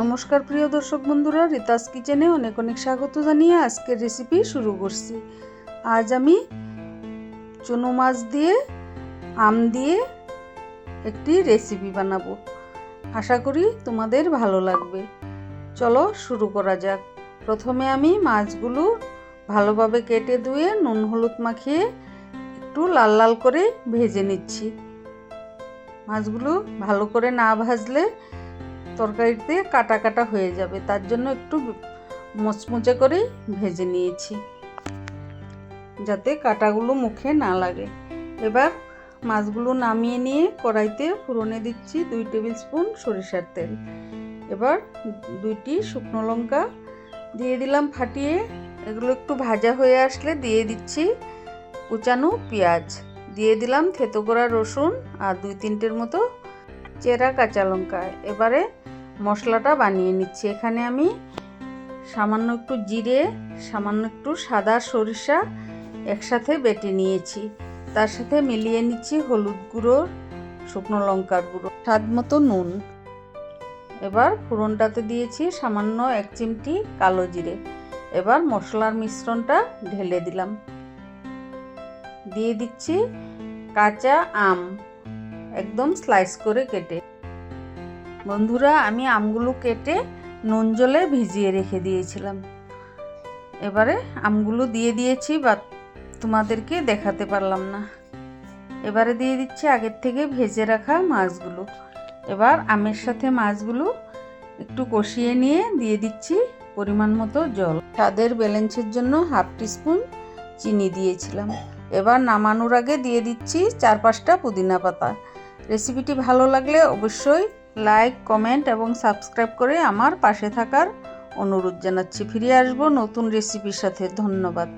নমস্কার প্রিয় দর্শক বন্ধুরা, রিতাস কিচেনে অনেক অনেক স্বাগত জানিয়ে আজকের রেসিপি শুরু করছি। আজ আমি চুনো মাছ দিয়ে, আম দিয়ে একটি রেসিপি বানাবো। আশা করি তোমাদের ভালো লাগবে। চলো শুরু করা যাক। প্রথমে আমি মাছগুলো ভালোভাবে কেটে ধুয়ে নুন হলুদ মাখিয়ে একটু লাল লাল করে ভেজে নিচ্ছি। মাছগুলো ভালো করে না ভাজলে তরকারিতে কাটা কাটা হয়ে যাবে। তার জন্য একটু মচমচে করে ভেজে নিয়েছি, যাতে কাটাগুলো মুখে না লাগে। এবার মাছগুলো নামিয়ে নিয়ে কড়াইতে ফুরনে দিচ্ছি দুই টেবিল স্পুন সরিষার তেল। এবার দুইটি শুকনো লঙ্কা দিয়ে দিলাম ফাটিয়ে। এগুলো একটু ভাজা হয়ে আসলে দিয়ে দিচ্ছি কুচানো পেঁয়াজ। দিয়ে দিলাম থেতো করা রসুন আর দুই তিনটের মতো চেরা কাঁচা লঙ্কা। এবারে মশলাটা বানিয়ে নিচ্ছি। এখানে আমি সামান্য একটু জিরে, সামান্য একটু সাদা সরিষা একসাথে বেটে নিয়েছি। তার সাথে মিলিয়ে নিচ্ছি হলুদ গুঁড়ো, শুকনো লঙ্কার গুঁড়ো, স্বাদ মতো নুন। এবার ফোড়নটাতে দিয়েছি সামান্য এক চিমটি কালো জিরে। এবার মশলার মিশ্রণটা ঢেলে দিলাম। দিয়ে দিচ্ছি কাঁচা আম, একদম স্লাইস করে কেটে। বন্ধুরা, আমি আমগুলো কেটে নুন জলে ভিজিয়ে রেখে দিয়েছিলাম। এবারে আমগুলো দিয়ে দিয়েছি বা তোমাদেরকে দেখাতে পারলাম না। এবারে দিয়ে দিচ্ছি আগের থেকে ভেজে রাখা মাছগুলো। এবার আমের সাথে মাছগুলো একটু কষিয়ে নিয়ে দিয়ে দিচ্ছি পরিমাণ মতো জল। স্বাদের ব্যালেন্সের জন্য হাফ টিস্পুন চিনি দিয়েছিলাম। এবার নামানোর আগে দিয়ে দিচ্ছি চার পাঁচটা পুদিনা পাতা। রেসিপিটি ভালো লাগলে অবশ্যই লাইক, কমেন্ট এবং সাবস্ক্রাইব করে আমার পাশে থাকার অনুরোধ জানাচ্ছি। ফিরে আসব নতুন রেসিপির সাথে। ধন্যবাদ।